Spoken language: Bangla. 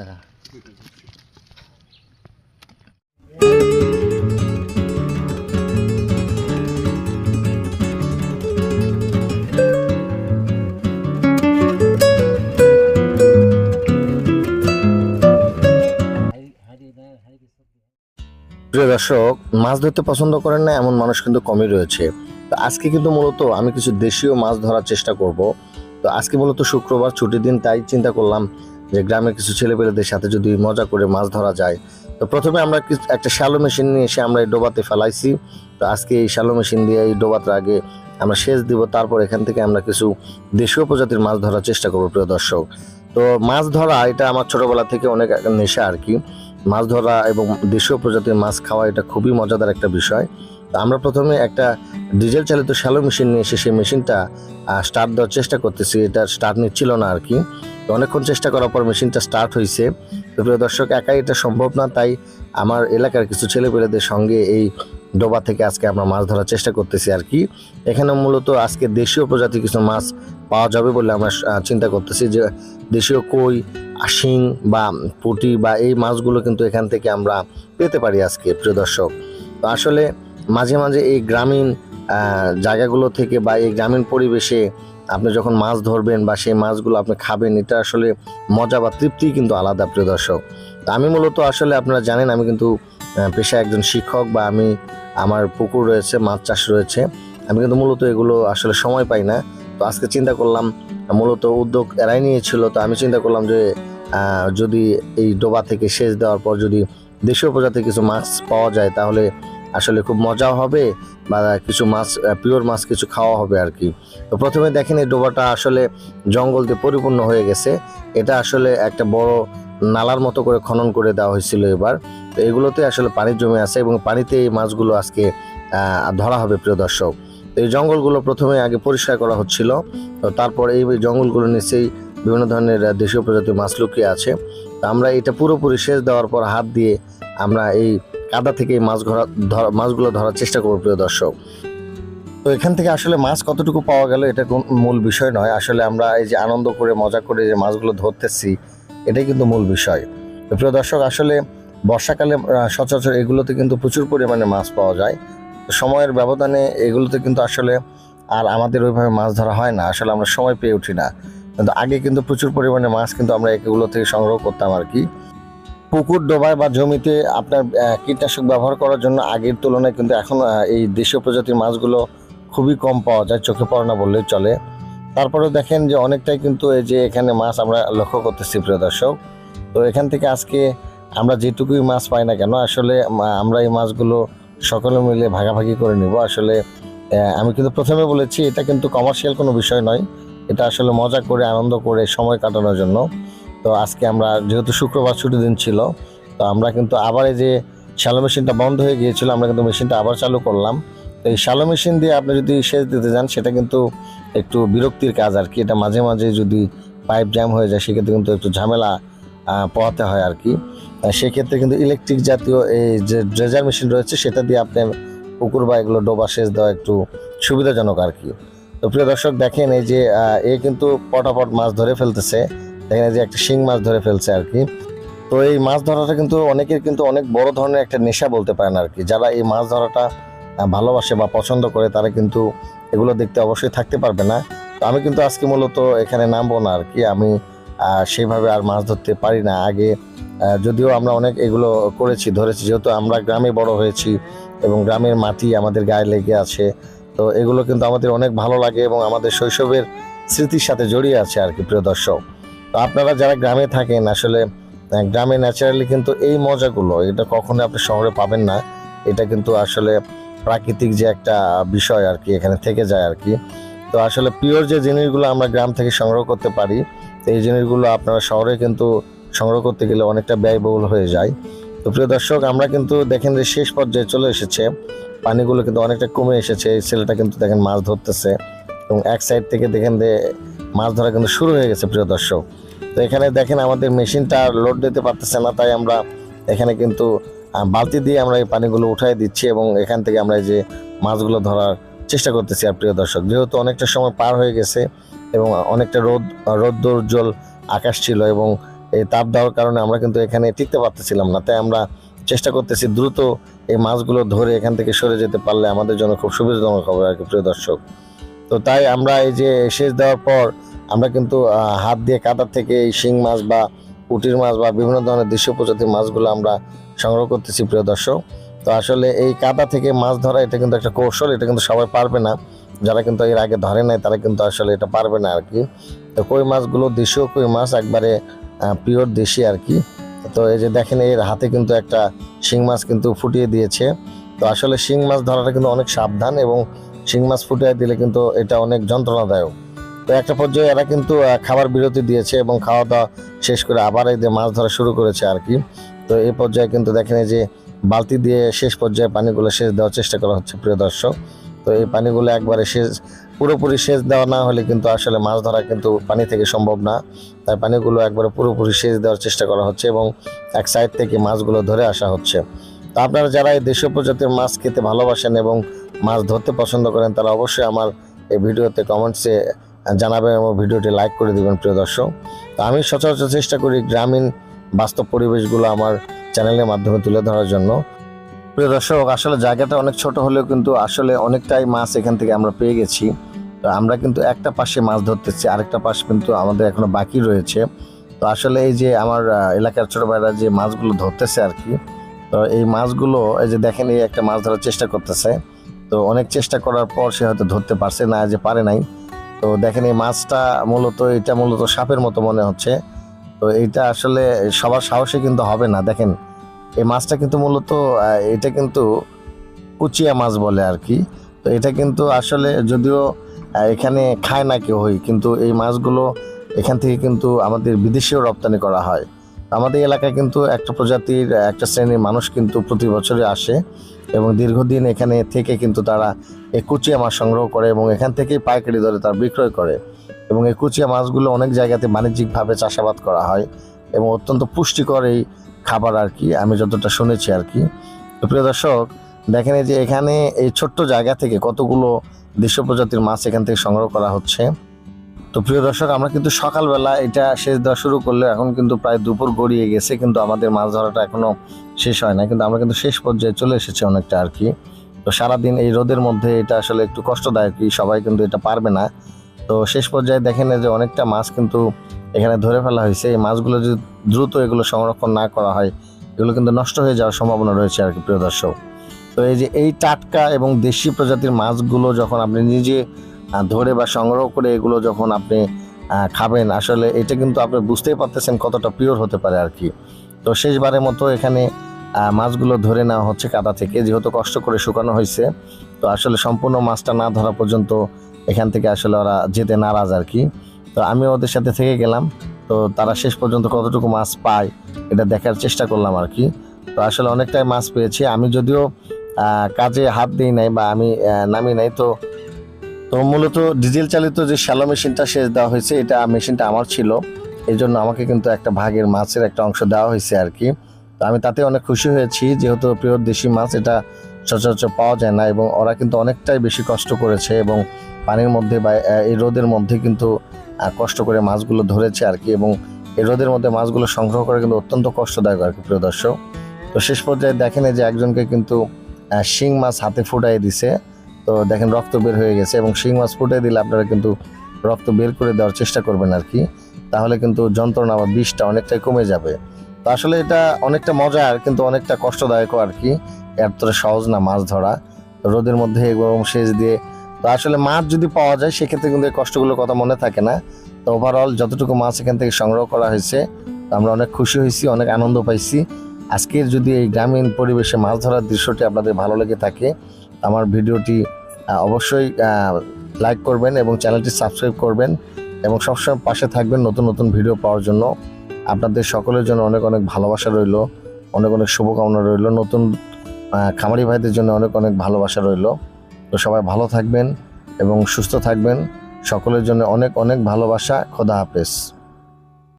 দেখা প্রিয় দর্শক মাছ ধরতে পছন্দ করেন না এমন মানুষ কিন্তু কমই রয়েছে। তো আজকে কিন্তু মূলত আমি কিছু দেশীয় মাছ ধরার চেষ্টা করব। তো আজকে মূলত শুক্রবার ছুটির দিন, তাই চিন্তা করলাম যে গ্রামের কিছু ছেলেপেলেদের সাথে যদি মজা করে মাছ ধরা যায়। তো প্রথমে আমরা একটা শ্যালো মেশিন নিয়ে এসে আমরা এই ডোবাতে ফেলাইছি। তো আজকে এই শ্যালো মেশিন দিয়ে এই ডোবাতে আগে আমরা সেচ দিব, তারপর এখান থেকে আমরা কিছু দেশীয় প্রজাতির মাছ ধরার চেষ্টা করব, প্রিয় দর্শক। তো মাছ ধরা, এটা আমার ছোটবেলা থেকে অনেক নেশা আর কি। মাছ ধরা এবং দেশীয় প্রজাতির মাছ খাওয়া, এটা খুবই মজাদার একটা বিষয়। আমরা প্রথমে একটা ডিজেল চালিত শ্যালো মেশিন নিয়ে এসে সেই মেশিনটা স্টার্ট দেওয়ার চেষ্টা করতেছি। এটা স্টার্ট নিচ্ছিল না আর কি। অনেকক্ষণ চেষ্টা করার পর মেশিনটা স্টার্ট হয়েছে তো প্রিয় দর্শক, একাই এটা সম্ভব না, তাই আমার এলাকার কিছু ছেলেপেলেদের সঙ্গে এই ডোবা থেকে আজকে আমরা মাছ ধরার চেষ্টা করতেছি আর কি। এখানে মূলত আজকে দেশীয় প্রজাতির কিছু মাছ পাওয়া যাবে বলে আমরা চিন্তা করতেছি যে দেশীয় কই আশিং বা পুঁটি বা এই মাছগুলো কিন্তু এখান থেকে আমরা পেতে পারি আজকে, প্রিয় দর্শক। তো আসলে মাঝে মাঝে এই গ্রামীণ জায়গাগুলো থেকে বা এই গ্রামীণ পরিবেশে আপনি যখন মাছ ধরবেন বা সেই মাছগুলো আপনি খাবেন, এটা আসলে মজা বা তৃপ্তি কিন্তু আলাদা প্রিয় দর্শক। আমি মূলত আসলে আপনারা জানেন, আমি কিন্তু পেশায় একজন শিক্ষক বা আমি, আমার পুকুর রয়েছে, মাছ চাষ রয়েছে। আমি কিন্তু মূলত এগুলো আসলে সময় পাই না। তো আজকে চিন্তা করলাম, মূলত উদ্যোগ এরাই নিয়েছিল। তো আমি চিন্তা করলাম যে যদি এই ডোবা থেকে সেচ দেওয়ার পর যদি দেশীয় প্রজাতির কিছু মাছ পাওয়া যায়, তাহলে আসলে খুব মজাও হবে বা কিছু মাছ পিওর মাছ কিছু খাওয়া হবে আর কি। তো প্রথমে দেখেন এই ডোবাটা আসলে জঙ্গল দিয়ে পরিপূর্ণ হয়ে গেছে। এটা আসলে একটা বড় নালার মতো করে খনন করে দেওয়া হয়েছিল এবার। তো এগুলোতে আসলে পানি জমে আছে এবং পানিতে এই মাছগুলো আজকে ধরা হবে, প্রিয় দর্শক। তো এই জঙ্গলগুলো প্রথমে আগে পরিষ্কার করা হচ্ছিল। তো তারপর এই জঙ্গলগুলো নিচেই বিভিন্ন ধরনের দেশীয় প্রজাতির মাছ লুকিয়ে আছে। তো আমরা এটা পুরোপুরি সেচ দেওয়ার পর হাত দিয়ে আমরা এই কাদা থেকে মাছ ধরা মাছগুলো ধরার চেষ্টা করব প্রিয় দর্শক। তো এখান থেকে আসলে মাছ কতটুকু পাওয়া গেল এটা কোন মূল বিষয় নয়। আসলে আমরা এই যে আনন্দ করে, মজা করে যে মাছগুলো ধরতেছি, এটাই কিন্তু মূল বিষয়। তো প্রিয় দর্শক, আসলে বর্ষাকালে সচরাচর এগুলোতে কিন্তু প্রচুর পরিমাণে মাছ পাওয়া যায়। সময়ের ব্যবধানে এগুলোতে কিন্তু আসলে আর আমাদের ওইভাবে মাছ ধরা হয় না। আসলে আমরা সময় পেয়ে উঠি না। কিন্তু আগে কিন্তু প্রচুর পরিমাণে মাছ কিন্তু আমরা এগুলো থেকে সংগ্রহ করতাম আর কি। পুকুর ডোবায় বা জমিতে আপনার কীটনাশক ব্যবহার করার জন্য আগের তুলনায় কিন্তু এখন এই দেশীয় প্রজাতির মাছগুলো খুবই কম পাওয়া যায়, চোখে পড়ে না বললেই চলে। তারপরেও দেখেন যে অনেকটাই কিন্তু এই যে এখানে মাছ আমরা লক্ষ্য করতেছি, প্রিয় দর্শক। তো এখান থেকে আজকে আমরা যেটুকুই মাছ পাই না কেন, আসলে আমরা এই মাছগুলো সকলে মিলে ভাগাভাগি করে নিব। আসলে আমি কিন্তু প্রথমে বলেছি, এটা কিন্তু কমার্শিয়াল কোনো বিষয় নয়। এটা আসলে মজা করে, আনন্দ করে সময় কাটানোর জন্য। তো আজকে আমরা, যেহেতু শুক্রবার ছুটি দিন ছিল, তো আমরা কিন্তু আবার এই যে শ্যালো মেশিনটা বন্ধ হয়ে গিয়েছিল, আমরা কিন্তু মেশিনটা আবার চালু করলাম। তো এই শ্যালো মেশিন দিয়ে আপনি যদি সেচ দিতে যান, সেটা কিন্তু একটু বিরক্তির কাজ আর কি। এটা মাঝে মাঝে যদি পাইপ জ্যাম হয়ে যায়, সেক্ষেত্রে কিন্তু একটু ঝামেলা পোহাতে হয় আর কি। সেক্ষেত্রে কিন্তু ইলেকট্রিক জাতীয় এই যে ড্রেজার মেশিন রয়েছে, সেটা দিয়ে আপনি পুকুর বা এগুলো ডোবা সেচ দেওয়া একটু সুবিধাজনক আর কি। তো প্রিয় দর্শক, দেখেন এই যে এ কিন্তু পটাপট মাছ ধরে ফেলতেছে। দেখেন এই যে একটা শিং মাছ ধরে ফেলছে আর কি। তো এই মাছ ধরাটা কিন্তু অনেকের কিন্তু অনেক বড় ধরনের একটা নেশা বলতে পারেন আর কি। যারা এই মাছ ধরাটা ভালোবাসে বা পছন্দ করে তারা কিন্তু এগুলো দেখতে অবশ্যই থাকতে পারবে না। তো আমি কিন্তু আজকে মূলত এখানে নামবো না আর কি। আমি আহ, সেইভাবে আর মাছ ধরতে পারি না। আগে যদিও আমরা অনেক এগুলো করেছি ধরেছি। যেহেতু আমরা গ্রামে বড় হয়েছি এবং গ্রামের মাটি আমাদের গায়ে লেগে আছে তো এগুলো কিন্তু আমাদের অনেক ভালো লাগে এবং আমাদের শৈশবের স্মৃতির সাথে জড়িয়ে আছে আর কি প্রিয় দর্শক। তো আপনারা যারা গ্রামে থাকেন, আসলে গ্রামে ন্যাচারালি কিন্তু এই মজাগুলো, এটা কখনো আপনি শহরে পাবেন না। এটা কিন্তু আসলে প্রাকৃতিক যে একটা বিষয় আর কি এখানে থেকে যায় আর কি তো আসলে পিওর যে জিনিসগুলো আমরা গ্রাম থেকে সংগ্রহ করতে পারি, এই জিনিসগুলো আপনারা শহরে কিন্তু সংগ্রহ করতে গেলে অনেকটা ব্যয়বহুল হয়ে যায়। তো প্রিয় দর্শক, আমরা কিন্তু দেখেন যে শেষ পর্যায়ে চলে এসেছে। পানিগুলো কিন্তু অনেকটা কমে এসেছে। এই ছেলেটা কিন্তু দেখেন মাছ ধরতেছে এবং এক সাইড থেকে দেখেন যে মাছ ধরা কিন্তু শুরু হয়ে গেছে, প্রিয় দর্শক। তো এখানে দেখেন আমাদের মেশিনটা লোড দিতে পারতেছে না, তাই আমরা এখানে কিন্তু বালতি দিয়ে আমরা এই পানিগুলো উঠাই দিচ্ছি এবং এখান থেকে আমরা এই যে মাছগুলো ধরার চেষ্টা করতেছি আর প্রিয় দর্শক। যেহেতু অনেকটা সময় পার হয়ে গেছে এবং অনেকটা রোদ রৌদ্রোজ্জ্বল আকাশ ছিল এবং এই তাপ দেওয়ার কারণে আমরা কিন্তু এখানে টিকতে পারতেছিলাম না, তাই আমরা চেষ্টা করতেছি দ্রুত এই মাছগুলো ধরে এখান থেকে সরে যেতে পারলে আমাদের জন্য খুব সুবিধাজনক হবে আর কি, প্রিয় দর্শক। তো তাই আমরা এই যে সেচ দেওয়ার পর আমরা কিন্তু হাত দিয়ে কাদার থেকে এই শিং মাছ বা পুটির মাছ বা বিভিন্ন ধরনের দেশীয় প্রজাতির মাছগুলো আমরা সংগ্রহ করতেছি, প্রিয় দর্শক। তো আসলে এই কাদা থেকে মাছ ধরা এটা কিন্তু একটা কৌশল, এটা কিন্তু সবাই পারবে না। যারা কিন্তু এর আগে ধরে নাই, তারা কিন্তু আসলে এটা পারবে না আর কি তো কই মাছগুলো দেশীয় কই মাছ, একবারে পিওর দেশি আর কি তো এই যে দেখেন, এর হাতে কিন্তু একটা শিং মাছ কিন্তু ফুটিয়ে দিয়েছে। তো আসলে শিং মাছ ধরাটা কিন্তু অনেক সাবধান এবং শিং মাছ ফুটিয়ে দিলে কিন্তু এটা অনেক যন্ত্রণাদায়ক। তো একটা পর্যায়ে এরা কিন্তু খাবার বিরতি দিয়েছে এবং খাওয়া দাওয়া শেষ করে আবার যে মাছ ধরা শুরু করেছে আর কি। তো এই পর্যায়ে কিন্তু দেখেন এই যে বালতি দিয়ে শেষ পর্যায়ে পানিগুলো সেচ দেওয়ার চেষ্টা করা হচ্ছে, প্রিয় দর্শক। তো এই পানিগুলো একবারে সেচ, পুরোপুরি সেচ দেওয়া না হলে কিন্তু আসলে মাছ ধরা কিন্তু পানি থেকে সম্ভব না। তাই পানিগুলো একবারে পুরোপুরি সেচ দেওয়ার চেষ্টা করা হচ্ছে এবং এক সাইড থেকে মাছগুলো ধরে আসা হচ্ছে। তো আপনারা যারা এই দেশীয় প্রজাতির মাছ খেতে ভালোবাসেন এবং মাছ ধরতে পছন্দ করেন, তারা অবশ্যই আমার এই ভিডিওতে কমেন্টসে জানাবেন এবং ভিডিওটি লাইক করে দিবেন, প্রিয় দর্শক। তো আমি সচরাচর চেষ্টা করি গ্রামীণ বাস্তব পরিবেশগুলো আমার চ্যানেলের মাধ্যমে তুলে ধরার জন্য। প্রিয় দর্শক, আসলে জায়গাটা অনেক ছোট হলেও কিন্তু আসলে অনেকটাই মাছ এখান থেকে আমরা পেয়ে গেছি। তো আমরা কিন্তু একটা পাশে মাছ ধরতেছি, আরেকটা পাশ কিন্তু আমাদের এখনও বাকি রয়েছে। তো আসলে এই যে আমার এলাকার ছোট ভাইরা যে মাছগুলো ধরতেছে আর কি, তো এই মাছগুলো, এই যে দেখেন, এই একটা মাছ ধরার চেষ্টা করতেছে। তো অনেক চেষ্টা করার পর সে হয়তো ধরতে পারছে না, যে পারে নাই। তো দেখেন এই মাছটা মূলত, এটা মূলত সাপের মতো মনে হচ্ছে। তো এটা আসলে সবার সাহসে কিন্তু হবে না। দেখেন, এই মাছটা কিন্তু মূলত এটা কিন্তু কুচিয়া মাছ বলে আর কি তো এটা কিন্তু আসলে যদিও এখানে খায় না কেউ হই কিন্তু এই মাছগুলো এখান থেকে কিন্তু আমাদের বিদেশেও রপ্তানি করা হয়। আমাদের এলাকায় কিন্তু একটা প্রজাতির, একটা শ্রেণির মানুষ কিন্তু প্রতি বছরে আসে এবং দীর্ঘদিন এখানে থেকে কিন্তু তারা এই কুচিয়া মাছ সংগ্রহ করে এবং এখান থেকেই পাইকারি দরে তারা বিক্রয় করে এবং এই কুচিয়া মাছগুলো অনেক জায়গাতে বাণিজ্যিকভাবে চাষাবাদ করা হয় এবং অত্যন্ত পুষ্টিকর এই খাবার আর কি, আমি যতটা শুনেছি আর কি। প্রিয় দর্শক, দেখেন যে এখানে এই ছোট্ট জায়গা থেকে কতগুলো দেশীয় প্রজাতির মাছ এখান থেকে সংগ্রহ করা হচ্ছে। তো প্রিয় দর্শক, আমরা কিন্তু সকালবেলা এটা শেষ দেওয়া শুরু করলে এখন কিন্তু প্রায় দুপুর গড়িয়ে গেছে, কিন্তু আমাদের মাছ ধরাটা এখনও শেষ হয় না, কিন্তু আমরা কিন্তু শেষ পর্যায়ে চলে এসেছি অনেকটা আর কি। তো সারাদিন এই রোদের মধ্যে এটা আসলে একটু কষ্টদায়ক কি সবাই কিন্তু এটা পারবে না। তো শেষ পর্যায়ে দেখেন যে অনেকটা মাছ কিন্তু এখানে ধরে ফেলা হয়েছে, এই মাছগুলো যদি দ্রুত এগুলো সংরক্ষণ না করা হয়, এগুলো কিন্তু নষ্ট হয়ে যাওয়ার সম্ভাবনা রয়েছে আর কি, প্রিয় দর্শক। তো এই যে এই টাটকা এবং দেশি প্রজাতির মাছগুলো যখন আপনি নিজে ধরে বা সংগ্রহ করে এগুলো যখন আপনি খাবেন, আসলে এটা কিন্তু আপনি বুঝতেই পারতেছেন কতটা পিওর হতে পারে আর কি। তো শেষবারের মতো এখানে মাছগুলো ধরে নেওয়া হচ্ছে কাদা থেকে, যেহেতু কষ্ট করে শুকানো হয়েছে। তো আসলে সম্পূর্ণ মাছটা না ধরা পর্যন্ত এখান থেকে আসলে ওরা যেতে নারাজ আর কি। তো আমি ওদের সাথে থেকে গেলাম। তো তারা শেষ পর্যন্ত কতটুকু মাছ পায়, এটা দেখার চেষ্টা করলাম আর কি। তো আসলে অনেকটাই মাছ পেয়েছি। আমি যদিও কাজে হাত দিই নাই বা আমি নামি নাই, তো তো মূলত ডিজেল চালিত যে শ্যালো মেশিনটা সেচ দেওয়া হয়েছে, এটা মেশিনটা আমার ছিল। এই জন্য আমাকে কিন্তু একটা ভাগের মাছের একটা অংশ দেওয়া হয়েছে আর কি। তো আমি তাতে অনেক খুশি হয়েছি, যেহেতু প্রিয় দেশি মাছ, এটা সচরাচর পাওয়া যায় না এবং ওরা কিন্তু অনেকটাই বেশি কষ্ট করেছে এবং পানির মধ্যে বা এই রোদের মধ্যে কিন্তু কষ্ট করে মাছগুলো ধরেছে আর কি এবং এই রোদের মধ্যে মাছগুলো সংগ্রহ করা কিন্তু অত্যন্ত কষ্টদায়ক আর কি, প্রিয় দর্শক। তো শেষ পর্যায়ে দেখেন যে একজনকে কিন্তু শিং মাছ হাতে ফুটাই দিছে। তো দেখেন, রক্ত বের হয়ে গেছে এবং শিং মাছ ফুটাই দিলে আপনারা কিন্তু রক্ত বের করে দেওয়ার চেষ্টা করবেন আর কি। তাহলে কিন্তু যন্ত্রণা বা বিষটা অনেকটাই কমে যাবে। তো আসলে এটা অনেকটা মজার, কিন্তু অনেকটা কষ্টদায়কও আর কি। এতটা সহজ না মাছ ধরা। রোদের মধ্যে গরম সেচ দিয়ে তো আসলে মাছ যদি পাওয়া যায়, সেক্ষেত্রে কিন্তু এই কষ্টগুলোর কথা মনে থাকে না। তো ওভারঅল যতটুকু মাছ এখান থেকে সংগ্রহ করা হয়েছে, আমরা অনেক খুশি হয়েছি, অনেক আনন্দ পাইছি। আজকের যদি এই গ্রামীণ পরিবেশে মাছ ধরার দৃশ্যটি আপনাদের ভালো লেগে থাকে আমার ভিডিওটি অবশ্যই লাইক করবেন এবং চ্যানেলটি সাবস্ক্রাইব করবেন এবং সবসময় পাশে থাকবেন নতুন নতুন ভিডিও পাওয়ার জন্য। আপনাদের সকলের জন্য অনেক অনেক ভালোবাসা রইল, অনেক অনেক শুভকামনা রইল। নতুন খামারি ভাইদের জন্য অনেক অনেক ভালোবাসা রইল। তো সবাই ভালো থাকবেন এবং সুস্থ থাকবেন। সকলের জন্য অনেক অনেক ভালোবাসা। খোদা হাফেজ।